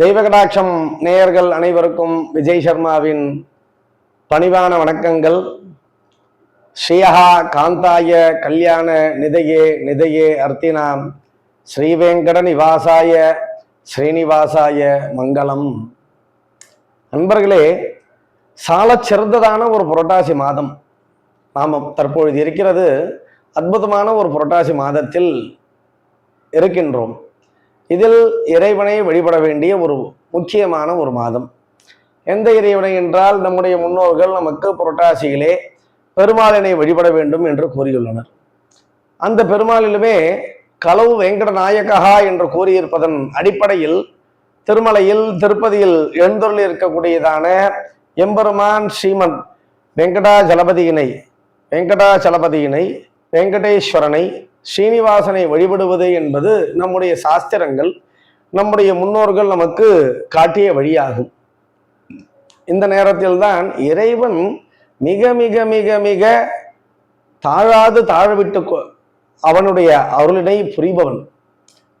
தெய்வகடாட்சம் நேயர்கள் அனைவருக்கும் விஜய் சர்மாவின் பணிவான வணக்கங்கள். ஸ்ரீயஹா காந்தாய கல்யாண நிதையே நிதையே அர்த்தினாம். ஸ்ரீவேங்கட நிவாசாய ஸ்ரீனிவாசாய மங்களம். நண்பர்களே சாலச் சிறந்ததான ஒரு புரட்டாசி மாதம். நாம் தற்பொழுது இருக்கிறது அற்புதமான ஒரு புரட்டாசி மாதத்தில் இருக்கின்றோம். இதில் இறைவனை வழிபட வேண்டிய ஒரு முக்கியமான ஒரு மாதம். எந்த இறைவனை என்றால் நம்முடைய முன்னோர்கள் நமக்கு புரட்டாசியிலே பெருமாளினை வழிபட வேண்டும் என்று கூறியுள்ளனர். அந்த பெருமாளிலுமே களவு வெங்கட நாயகா என்று கூறியிருப்பதன் அடிப்படையில் திருமலையில் திருப்பதியில் எழுந்தொருள் இருக்கக்கூடியதான எம்பெருமான் ஸ்ரீமன் வெங்கடாஜலபதியினை வெங்கடாஜலபதியினை வெங்கடேஸ்வரனை ஸ்ரீனிவாசனை வழிபடுவது என்பது நம்முடைய சாஸ்திரங்கள் நம்முடைய முன்னோர்கள் நமக்கு காட்டிய வழியாகும். இந்த நேரத்தில்தான் இறைவன் மிக மிக மிக மிக தாழாது தாழவிட்டு கொ- அவனுடைய அருளினை புரிபவன்.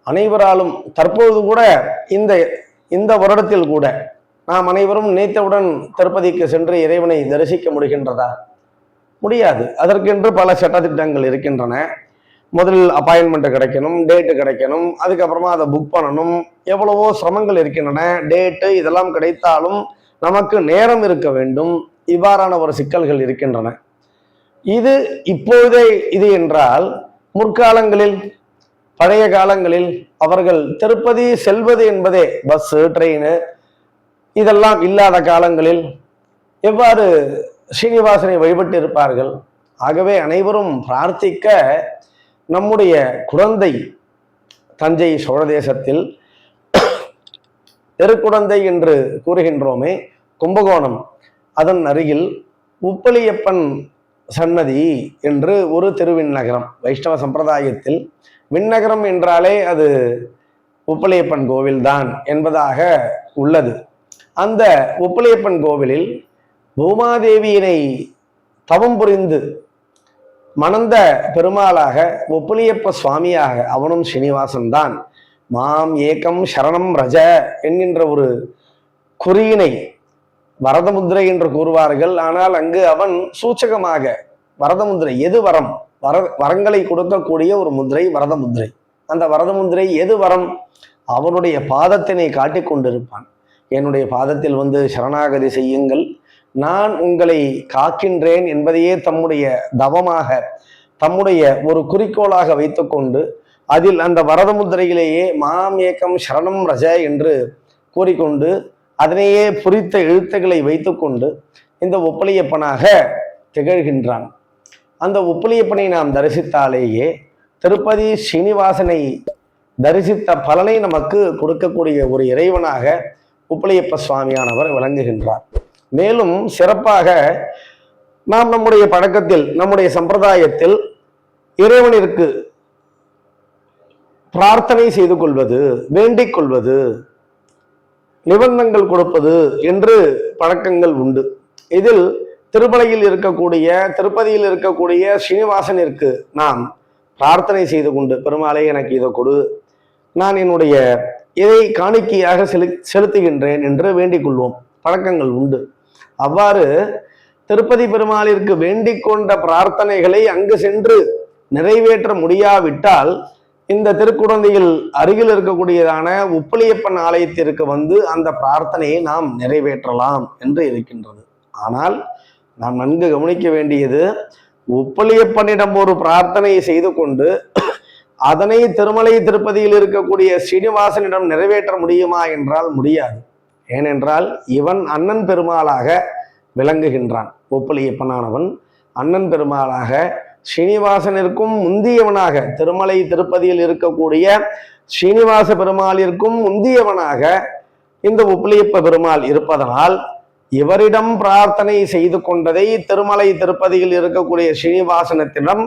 அனைவராலும் தற்போது கூட இந்த இந்த வருடத்தில் கூட நாம் அனைவரும் நினைத்தவுடன் திருப்பதிக்கு சென்று இறைவனை தரிசிக்க முடிகின்றதா? முடியாது. அதற்கென்று பல சட்டத்திட்டங்கள் இருக்கின்றன. முதலில் அப்பாயின்மெண்ட் கிடைக்கணும் டேட்டு கிடைக்கணும் அதுக்கப்புறமா அதை புக் பண்ணணும். எவ்வளவோ சிரமங்கள் இருக்கின்றன. டேட்டு இதெல்லாம் கிடைத்தாலும் நமக்கு நேரம் இருக்க வேண்டும். இவ்வாறான ஒரு சிக்கல்கள் இருக்கின்றன. இது இப்போதே இது என்றால் முற்காலங்களில் பழைய காலங்களில் அவர்கள் திருப்பதி செல்வது என்பதே பஸ்ஸு ட்ரெயின் இதெல்லாம் இல்லாத காலங்களில் எவ்வாறு ஸ்ரீனிவாசனை வழிபட்டு இருப்பார்கள் ஆகவே அனைவரும் பிரார்த்திக்க நம்முடைய குழந்தை தஞ்சை சோழ தேசத்தில் தெருக்குடந்தை என்று கூறுகின்றோமே கும்பகோணம். அதன் அருகில் உப்பளியப்பன் சன்னதி என்று ஒரு திருவிண்ணகரம் வைஷ்ணவ சம்பிரதாயத்தில். விண்ணகரம் என்றாலே அது உப்பளியப்பன் கோவில்தான் என்பதாக உள்ளது. அந்த உப்பளியப்பன் கோவிலில் பூமாதேவியினை தவம் புரிந்து மணந்த பெருமாளாக ஒப்புளியப்ப சுவாமியாக அவனும் ஸ்ரீனிவாசன் தான் மாம் ஏகம் சரணம் ரஜ என்கின்ற ஒரு குறியினை வரதமுத்திரை என்று கூறுவார்கள். ஆனால் அங்கு அவன் சூச்சகமாக வரதமுத்திரை எது வரம்? வர வரங்களை கொடுக்கக்கூடிய ஒரு முத்திரை வரதமுத்திரை அந்த வரதமுந்திரை எது வரம்? அவனுடைய பாதத்தினை காட்டிக் கொண்டிருப்பான் என்னுடைய பாதத்தில் வந்து சரணாகதி செய்யுங்கள். நான் உங்களை காக்கின்றேன் என்பதையே தம்முடைய தவமாக தம்முடைய ஒரு குறிக்கோளாக வைத்துக்கொண்டு அதில் அந்த வரதமுத்திரையிலேயே மாம் மாமேக்கம் சரணம் ரஜ என்று கூறிக்கொண்டு அதனையே புரித்த எழுத்துக்களை வைத்துக்கொண்டு இந்த ஒப்பளியப்பனாக திகழ்கின்றான். அந்த ஒப்பளியப்பனை நாம் தரிசித்தாலேயே திருப்பதி ஸ்ரீனிவாசனை தரிசித்த பலனை நமக்கு கொடுக்கக்கூடிய ஒரு இறைவனாக உப்பளியப்ப சுவாமியானவர் விளங்குகின்றார். மேலும் சிறப்பாக நாம் நம்முடைய பழக்கத்தில் நம்முடைய சம்பிரதாயத்தில் இறைவனிற்கு பிரார்த்தனை செய்து கொள்வது வேண்டிக் கொள்வது நிபந்தங்கள் கொடுப்பது என்று பழக்கங்கள் உண்டு. இதில் திருமலையில் இருக்கக்கூடிய திருப்பதியில் இருக்கக்கூடிய ஸ்ரீனிவாசனிற்கு நாம் பிரார்த்தனை செய்து கொண்டு பெருமாளே எனக்கு இதை கொடு. நான் என்னுடைய இதை காணிக்கையாக செலு செலுத்துகின்றேன் என்று வேண்டிக் கொள்வோம். பழக்கங்கள் உண்டு. அவ்வாறு திருப்பதி பெருமாளிற்கு வேண்டிக் கொண்ட பிரார்த்தனைகளை அங்கு சென்று நிறைவேற்ற முடியாவிட்டால் இந்த திருக்குடந்தையில் அருகில் இருக்கக்கூடியதான உப்பளியப்பன் ஆலயத்திற்கு வந்து அந்த பிரார்த்தனையை நாம் நிறைவேற்றலாம் என்று இருக்கின்றது. ஆனால் நாம் நன்கு கவனிக்க வேண்டியது உப்பளியப்பனிடம் ஒரு பிரார்த்தனை செய்து கொண்டு அதனை திருமலை திருப்பதியில் இருக்கக்கூடிய ஸ்ரீனிவாசனிடம் நிறைவேற்ற முடியுமா என்றால் முடியாது. ஏனென்றால் இவன் அண்ணன் பெருமாளாக விளங்குகின்றான். ஒப்பிலியப்பனானவன் அண்ணன் பெருமாளாக ஸ்ரீனிவாசனிற்கும் முந்தியவனாக திருமலை திருப்பதியில் இருக்கக்கூடிய ஸ்ரீனிவாச பெருமாளிற்கும் முந்தியவனாக இந்த உப்பிலியப்ப பெருமாள் இருப்பதனால் இவரிடம் பிரார்த்தனை செய்து கொண்டதை திருமலை திருப்பதியில் இருக்கக்கூடிய ஸ்ரீனிவாசனத்திடம்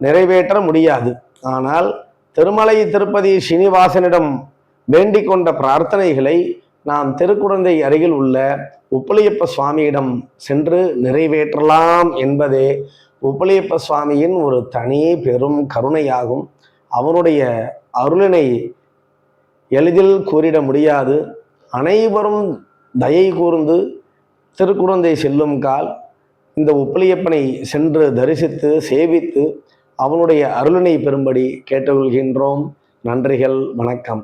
நிறைவேற்ற முடியாது. ஆனால் திருமலை திருப்பதி ஸ்ரீனிவாசனிடம் வேண்டிக் கொண்ட பிரார்த்தனைகளை நாம் திருக்குழந்தை அருகில் உள்ள உப்பளியப்ப சுவாமியிடம் சென்று நிறைவேற்றலாம் என்பதே உப்பளியப்ப சுவாமியின் ஒரு தனி பெரும் கருணையாகும். அவருடைய அருளினை எளிதில் கூறிட முடியாது. அனைவரும் தயை கூர்ந்து திருக்குழந்தை செல்லும் கால் இந்த உப்பிலியப்பனை சென்று தரிசித்து சேவித்து அவனுடைய அருளினை பெறும்படி கேட்டுக்கொள்கின்றோம். நன்றிகள் வணக்கம்.